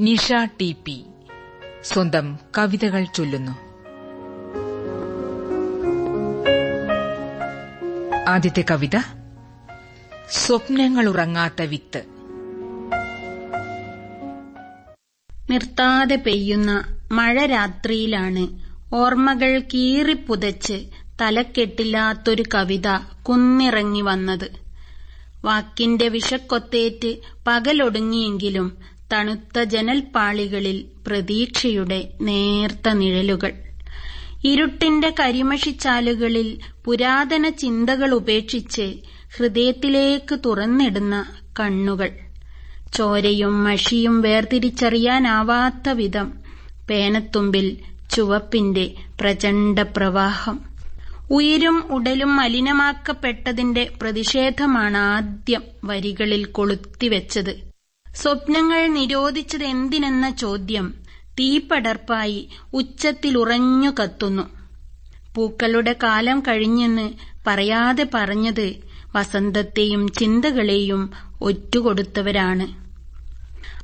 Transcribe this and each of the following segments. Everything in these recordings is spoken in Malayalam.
Nisha T P. സ്വന്തം കവിതകൾ ചൊല്ലുന്നു. ആദ്യത്തെ കവിത സ്വപ്നങ്ങളുറങ്ങാത്ത വിത്ത്. നിർത്താതെ പെയ്യുന്ന മഴ രാത്രിയിലാണ് ഓർമ്മകൾ കീറിപ്പുതച്ച് തലക്കെട്ടില്ലാത്തൊരു കവിത കുന്നിറങ്ങി വന്നത്. വാക്കിന്റെ വിഷക്കൊത്തേറ്റ് പകലൊടുങ്ങിയെങ്കിലും തണുത്ത ജനൽപ്പാളികളിൽ പ്രതീക്ഷയുടെ നേർത്ത നിഴലുകൾ. ഇരുട്ടിന്റെ കരിമഷിച്ചാലുകളിൽ പുരാതന ചിന്തകൾ ഉപേക്ഷിച്ച് ഹൃദയത്തിലേക്ക് തുറന്നിടുന്ന കണ്ണുകൾ. ചോരയും മഷിയും വേർതിരിച്ചറിയാനാവാത്ത വിധം പേനത്തുമ്പിൽ ചുവപ്പിന്റെ പ്രചണ്ഡ പ്രവാഹം. ഉയരും ഉടലും മലിനമാക്കപ്പെട്ടതിന്റെ പ്രതിഷേധമാണ് ആദ്യം വരികളിൽ കൊളുത്തിവെച്ചത്. സ്വപ്നങ്ങൾ നിരോധിച്ചത് എന്തിനെന്ന ചോദ്യം തീപടർപ്പായി ഉച്ചത്തിലുറഞ്ഞു കത്തുന്നു. പൂക്കളുടെ കാലം കഴിഞ്ഞെന്ന് പറയാതെ പറഞ്ഞത് വസന്തത്തെയും ചിന്തകളെയും ഒറ്റുകൊടുത്തവരാണ്.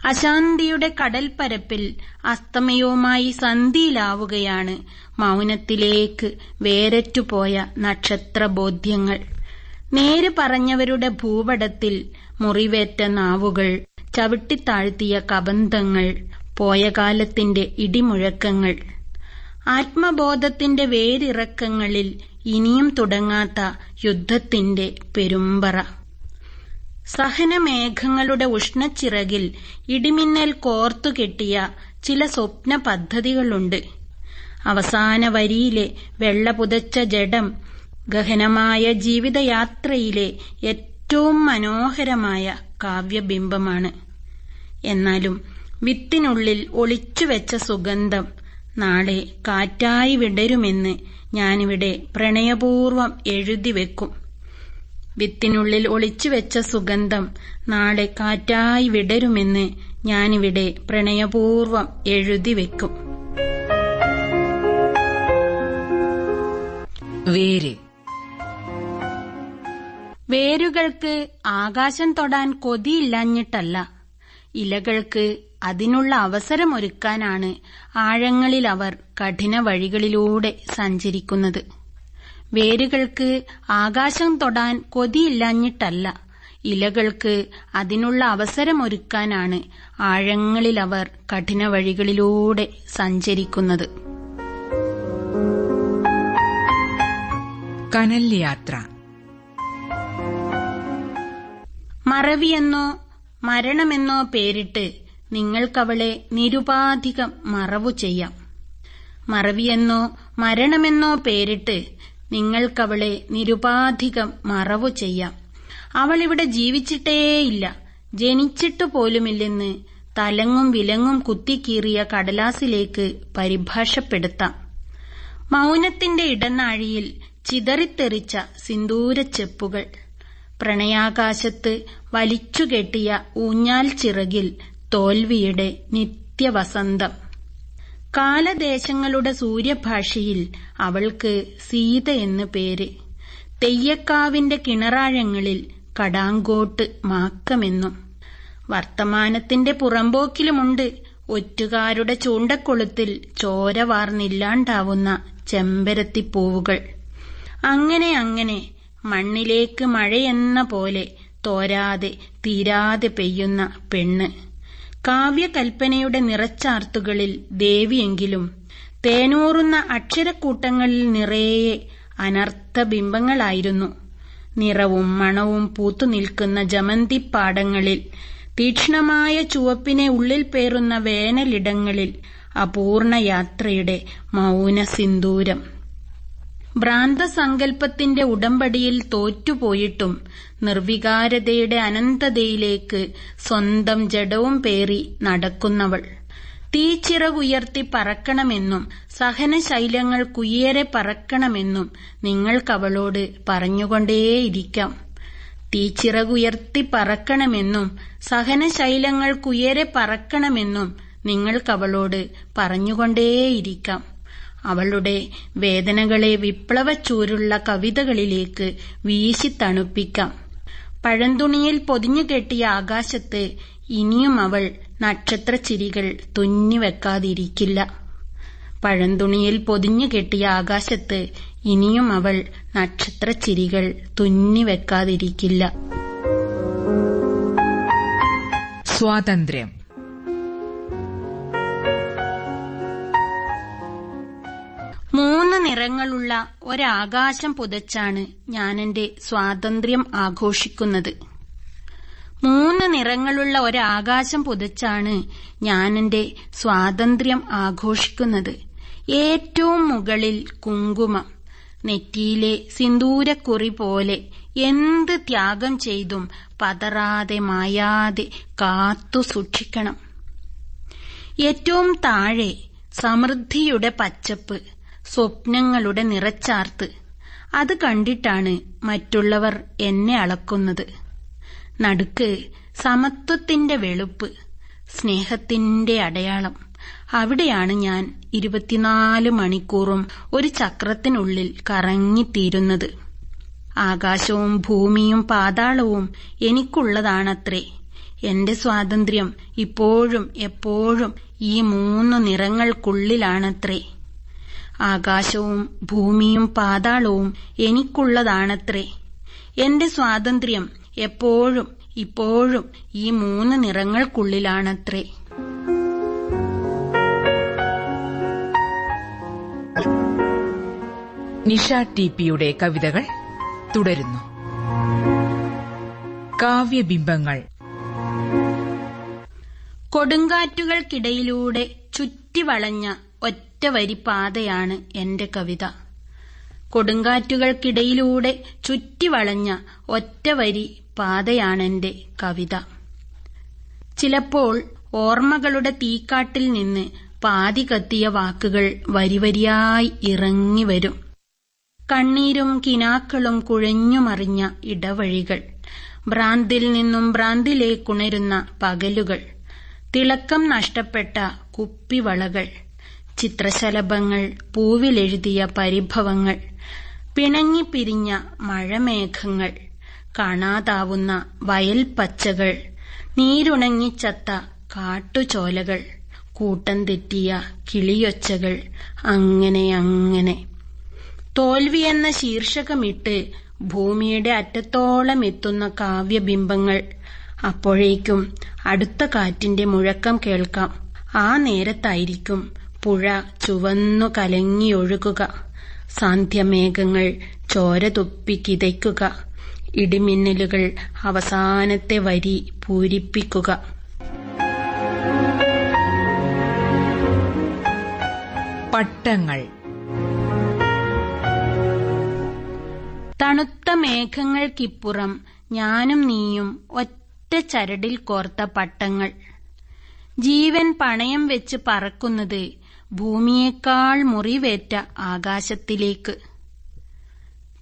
അശാന്തിയുടെ കടൽപ്പരപ്പിൽ അസ്തമയവുമായി സന്ധിയിലാവുകയാണ് മൗനത്തിലേക്ക് വേരറ്റുപോയ നക്ഷത്രബോധ്യങ്ങൾ. നേര് പറഞ്ഞവരുടെ ഭൂപടത്തിൽ മുറിവേറ്റ നാവുകൾ ചവിട്ടിത്താഴ്ത്തിയ കബന്ധങ്ങൾ പോയ കാലത്തിന്റെ ഇടിമുഴക്കങ്ങൾ. ആത്മബോധത്തിന്റെ വേരിറക്കങ്ങളിൽ ഇനിയും തുടങ്ങാത്ത യുദ്ധത്തിന്റെ പെരുമ്പറ. സഹനമേഘങ്ങളുടെ ഉഷ്ണച്ചിറകിൽ ഇടിമിന്നൽ കോർത്തുകെട്ടിയ ചില സ്വപ്ന പദ്ധതികളുണ്ട്. അവസാന വരിയിലെ വെള്ള പുതച്ച ജഡം ഗഹനമായ ജീവിതയാത്രയിലെ ഏറ്റവും മനോഹരമായ കാവ്യബിംബമാണ്. എന്നാലും വിത്തിനുള്ളിൽ ഒളിച്ചുവെച്ച സുഗന്ധം നാളെ കാറ്റായി വിടരുമെന്ന് ഞാനിവിടെ പ്രണയപൂർവം എഴുതിവെക്കും വിത്തിനുള്ളിൽ ഒളിച്ചുവെച്ച സുഗന്ധം നാളെ കാറ്റായി വിടരുമെന്ന് ഞാനിവിടെ പ്രണയപൂർവം എഴുതിവെക്കും വേര്. വേരുകൾക്ക് ആകാശം തൊടാൻ കൊതിയില്ലാഞ്ഞിട്ടല്ല. ഇലകൾക്ക് അതിനുള്ള അവസരം ഒരുക്കാനാണ് ആഴങ്ങളിൽ അവർ കഠിന വഴികളിലൂടെ സഞ്ചരിക്കുന്നത്. വേരുകൾക്ക് ആകാശം തൊടാൻ കൊതിയില്ലാഞ്ഞിട്ടല്ല. ഇലകൾക്ക് അതിനുള്ള അവസരം ഒരുക്കാനാണ് ആഴങ്ങളിൽ അവർ കഠിന വഴികളിലൂടെ സഞ്ചരിക്കുന്നത്. കനൽ യാത്ര മറവിയെന്നോ മരണമെന്നോ പേരിട്ട് നിങ്ങൾക്കവളെ നിരുപാധികം മറവു ചെയ്യാം. മറവിയെന്നോ മരണമെന്നോ പേരിട്ട് നിങ്ങൾക്കവളെ നിരുപാധികം മറവു ചെയ്യാം. അവളിവിടെ ജീവിച്ചിട്ടേയില്ല. ജനിച്ചിട്ടു പോലുമില്ലെന്ന് തലങ്ങും വിലങ്ങും കുത്തിക്കീറിയ കടലാസിലേക്ക് പരിഭാഷപ്പെടുത്താം. മൗനത്തിന്റെ ഇടനാഴിയിൽ ചിതറിത്തെറിച്ച സിന്ദൂരച്ചെപ്പുകൾ പ്രണയാകാശത്ത് വലിച്ചുകെട്ടിയ ഊഞ്ഞാൽ ചിറകിൽ തോൽവിയുടെ നിത്യവസന്തം. കാലദേശങ്ങളുടെ സൂര്യഭാഷയിൽ അവൾക്ക് സീത എന്ന് പേര്. തെയ്യക്കാവിന്റെ കിണറാഴങ്ങളിൽ കടാങ്കോട്ട് മാക്കമെന്നും. വർത്തമാനത്തിന്റെ പുറമ്പോക്കിലുമുണ്ട് ഒറ്റുകാരുടെ ചൂണ്ടക്കൊളുത്തിൽ ചോര വാർന്നില്ലാണ്ടാവുന്ന ചെമ്പരത്തിപ്പൂവുകൾ. അങ്ങനെ അങ്ങനെ മണ്ണിലേക്ക് മഴയെന്ന പോലെ തോരാതെ തീരാതെ പെയ്യുന്ന പെണ്ണ്. കാവ്യകൽപ്പനയുടെ നിറച്ചാർത്തുകളിൽ ദേവിയെങ്കിലും തേനൂറുന്ന അക്ഷരക്കൂട്ടങ്ങളിൽ നിറയെ അനർത്ഥബിംബങ്ങളായിരുന്നു. നിറവും മണവും പൂത്തുനിൽക്കുന്ന ജമന്തിപ്പാടങ്ങളിൽ തീക്ഷ്ണമായ ചുവപ്പിനെ ഉള്ളിൽ പേറുന്ന വേനലിടങ്ങളിൽ അപൂർണയാത്രയുടെ മൗനസിന്ദൂരം. മൗന സിന്ദൂരം ഭ്രാന്തസങ്കല്പത്തിന്റെ ഉടമ്പടിയിൽ തോറ്റുപോയിട്ടും നിർവികാരതയുടെ അനന്തതയിലേക്ക് സ്വന്തം ജഡവും പേറി നടക്കുന്നവൾ. തീച്ചിറകുയർത്തി പറക്കണമെന്നും സഹനശൈലങ്ങൾ കുയ്യേറെ പറക്കണമെന്നും നിങ്ങൾക്കവളോട് പറഞ്ഞുകൊണ്ടേയിരിക്കാം. തീച്ചിറകുയർത്തി പറക്കണമെന്നും സഹനശൈലങ്ങൾ കുയ്യേറെ പറക്കണമെന്നും നിങ്ങൾക്കവളോട് പറഞ്ഞുകൊണ്ടേയിരിക്കാം. അവളുടെ വേദനകളെ വിപ്ലവച്ചൂരുള്ള കവിതകളിലേക്ക് വീശി തണുപ്പിക്കാം. പഴന്തുണിയിൽ പൊതിഞ്ഞുകെട്ടിയ ആകാശത്ത് ഇനിയും അവൾ നക്ഷത്രച്ചിരികൾ തുന്നിവെക്കാതിരിക്കില്ല. പഴന്തുണിയിൽ പൊതിഞ്ഞു കെട്ടിയ ആകാശത്ത് ഇനിയും അവൾ നക്ഷത്രച്ചിരികൾ തുന്നിവെക്കാതിരിക്കില്ല. സ്വാതന്ത്ര്യം. നിറങ്ങളുള്ള ഒരാകാശം പുതച്ചാണ് ഞാനെന്റെ സ്വാതന്ത്ര്യം ആഘോഷിക്കുന്നത്. മൂന്ന് നിറങ്ങളുള്ള ഒരാകാശം പുതച്ചാണ് ഞാനെന്റെ സ്വാതന്ത്ര്യം ആഘോഷിക്കുന്നത്. ഏറ്റവും മുകളിൽ കുങ്കുമം നെറ്റിയിലെ സിന്ദൂരക്കുറി പോലെ എന്ത് ത്യാഗം ചെയ്തും പതറാതെ മായാതെ കാത്തു സൂക്ഷിക്കണം. ഏറ്റവും താഴെ സമൃദ്ധിയുടെ പച്ചപ്പ് സ്വപ്നങ്ങളുടെ നിറച്ചാർത്ത്. അത് കണ്ടിട്ടാണ് മറ്റുള്ളവർ എന്നെ അളക്കുന്നത്. നടുക്ക് സമത്വത്തിന്റെ വെളുപ്പ് സ്നേഹത്തിന്റെ അടയാളം. അവിടെയാണ് ഞാൻ ഇരുപത്തിനാല് മണിക്കൂറും ഒരു ചക്രത്തിനുള്ളിൽ കറങ്ങിത്തീരുന്നത്. ആകാശവും ഭൂമിയും പാതാളവും എനിക്കുള്ളതാണത്രേ. എന്റെ സ്വാതന്ത്ര്യം ഇപ്പോഴും എപ്പോഴും ഈ മൂന്ന് നിറങ്ങൾക്കുള്ളിലാണത്രേ. ആകാശവും ഭൂമിയും പാതാളവും എനിക്കുള്ളതാണത്രേ. എന്റെ സ്വാതന്ത്ര്യം എപ്പോഴും ഇപ്പോഴും ഈ മൂന്ന് നിറങ്ങൾക്കുള്ളിലാണത്രേ. നിഷ ടി പിയുടെ കവിതകൾ തുടരുന്നു. കാവ്യബിംബങ്ങൾ. കൊടുങ്കാറ്റുകൾക്കിടയിലൂടെ ചുറ്റിവളഞ്ഞ ഒറ്റ വരി പാതയാണ് എന്റെ കവിത. കൊടുങ്കാറ്റുകൾക്കിടയിലൂടെ ചുറ്റിവളഞ്ഞ ഒറ്റവരി പാതയാണെന്റെ കവിത. ചിലപ്പോൾ ഓർമ്മകളുടെ തീക്കാട്ടിൽ നിന്ന് പാതി കത്തിയ വാക്കുകൾ വരിവരിയായി ഇറങ്ങി വരും. കണ്ണീരും കിനാക്കളും കുഴഞ്ഞുമറിഞ്ഞ ഇടവഴികൾ. ഭ്രാന്തിൽ നിന്നും ഭ്രാന്തിലേക്കുണരുന്ന പകലുകൾ. തിളക്കം നഷ്ടപ്പെട്ട കുപ്പിവളകൾ. ചിത്രശലഭങ്ങൾ പൂവിലെഴുതിയ പരിഭവങ്ങൾ പിണങ്ങിപ്പിരിഞ്ഞ മഴമേഘങ്ങൾ കാണാതാവുന്ന വയൽപ്പച്ചകൾ പച്ചകൾ നീരുണങ്ങിച്ചത്ത കാട്ടുചോലകൾ കൂട്ടം തെറ്റിയ കിളിയൊച്ചകൾ അങ്ങനെ അങ്ങനെ. തോൽവിയെന്ന ശീർഷകമിട്ട് ഭൂമിയുടെ അറ്റത്തോളം എത്തുന്ന കാവ്യബിംബങ്ങൾ. അപ്പോഴേക്കും അടുത്ത കാറ്റിന്റെ മുഴക്കം കേൾക്കാം. ആ നേരത്തായിരിക്കും പുഴ ചുവന്നു കലങ്ങിയൊഴുകുക സാന്ധ്യമേഘങ്ങൾ ചോര തുപ്പി കിതയ്ക്കുക. ഇടിമിന്നലുകൾ അവസാനത്തെ വരി പൂരിപ്പിക്കുക. പട്ടങ്ങൾ. തണുത്ത മേഘങ്ങൾക്കിപ്പുറം ഞാനും നീയും ഒറ്റ ചരടിൽ കോർത്ത പട്ടങ്ങൾ. ജീവൻ പണയം വെച്ച് പറക്കുന്നത് ഭൂമിയേക്കാൾ മുറിവേറ്റ ആകാശത്തിലേക്ക്.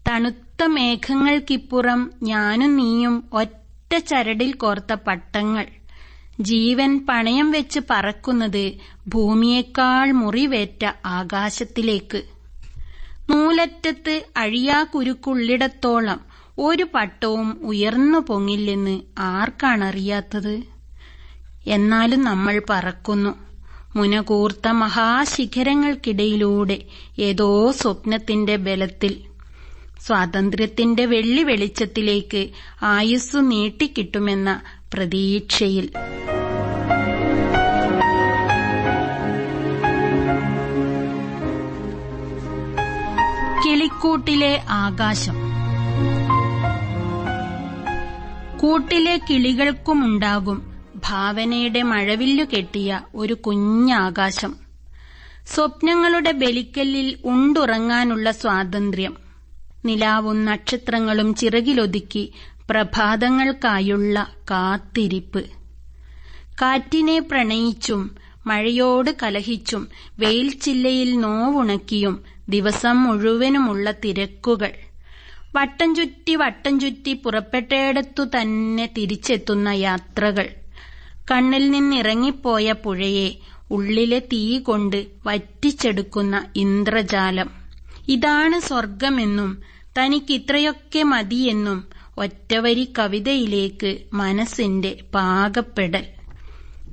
തണുത്ത മേഘങ്ങൾക്കിപ്പുറം ഞാനും നീയും ഒറ്റ ചരടിൽ കോർത്ത പട്ടങ്ങൾ. ജീവൻ പണയം വെച്ച് പറക്കുന്നത് ഭൂമിയേക്കാൾ മുറിവേറ്റ ആകാശത്തിലേക്ക്. നൂലറ്റത്ത് അഴിയാക്കുരുക്കുള്ളിടത്തോളം ഒരു പട്ടവും ഉയർന്നു പൊങ്ങില്ലെന്ന് ആർക്കാണറിയാത്തത്? എന്നാലും നമ്മൾ പറക്കുന്നു. മുനകൂർത്ത മഹാശിഖരങ്ങൾക്കിടയിലൂടെ ഏതോ സ്വപ്നത്തിന്റെ ബലത്തിൽ. സ്വാതന്ത്ര്യത്തിന്റെ വെള്ളി വെളിച്ചത്തിലേക്ക് ആയുസ് നീട്ടിക്കിട്ടുമെന്ന പ്രതീക്ഷയിൽ. കിളിക്കൂട്ടിലെ ആകാശം. കൂട്ടിലെ കിളികൾക്കുമുണ്ടാകും ഭാവനയുടെ മഴവില്ലു കെട്ടിയ ഒരു കുഞ്ഞാകാശം. സ്വപ്നങ്ങളുടെ ബലിക്കല്ലിൽ ഉണ്ടുറങ്ങാനുള്ള സ്വാതന്ത്ര്യം. നിലാവും നക്ഷത്രങ്ങളും ചിറകിലൊതുക്കി പ്രഭാതങ്ങൾക്കായുള്ള കാത്തിരിപ്പ്. കാറ്റിനെ പ്രണയിച്ചും മഴയോട് കലഹിച്ചും വെയിൽ ചില്ലയിൽ നോവുണക്കിയും ദിവസം മുഴുവനുമുള്ള തിരക്കുകൾ. വട്ടം ചുറ്റി വട്ടം ചുറ്റി പുറപ്പെട്ടയിടത്തു തന്നെ തിരിച്ചെത്തുന്ന യാത്രകൾ. കണ്ണിൽ നിന്നിറങ്ങിപ്പോയ പുഴയെ ഉള്ളിലെ തീ കൊണ്ട് വറ്റിച്ചെടുക്കുന്ന ഇന്ദ്രജാലം. ഇതാണ് സ്വർഗമെന്നും തനിക്കിത്രയൊക്കെ മതിയെന്നും ഒറ്റവരി കവിതയിലേക്ക് മനസ്സിന്റെ പാകപ്പെടൽ.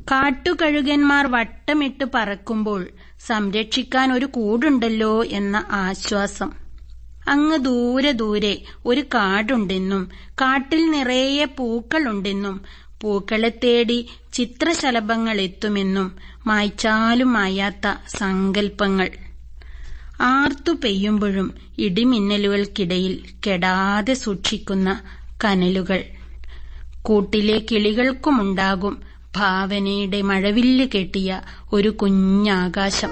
കാട്ടുകഴുകന്മാർ വട്ടമിട്ട് പറക്കുമ്പോൾ സംരക്ഷിക്കാൻ ഒരു കൂടുണ്ടല്ലോ എന്ന ആശ്വാസം. അങ്ങ് ദൂരെ ദൂരെ ഒരു കാടുണ്ടെന്നും കാട്ടിൽ നിറയെ പൂക്കളുണ്ടെന്നും പൂക്കളെ തേടി ചിത്രശലഭങ്ങൾ എത്തുമെന്നും മായ്ച്ചാലും മായാത്ത സങ്കൽപ്പങ്ങൾ. ആർത്തു പെയ്യുമ്പോഴും ഇടിമിന്നലുകൾക്കിടയിൽ കെടാതെ സൂക്ഷിക്കുന്ന കനലുകൾ. കൂട്ടിലെ കിളികൾക്കുമുണ്ടാകും ഭാവനയുടെ മഴവില്ല് കെട്ടിയ ഒരു കുഞ്ഞാകാശം.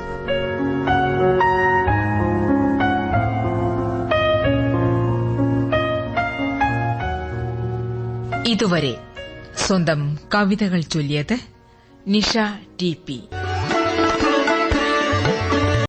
ഇതുവരെ സ്വന്തം കവിതകൾ ചൊല്ലിയത് നിഷ ടി പി.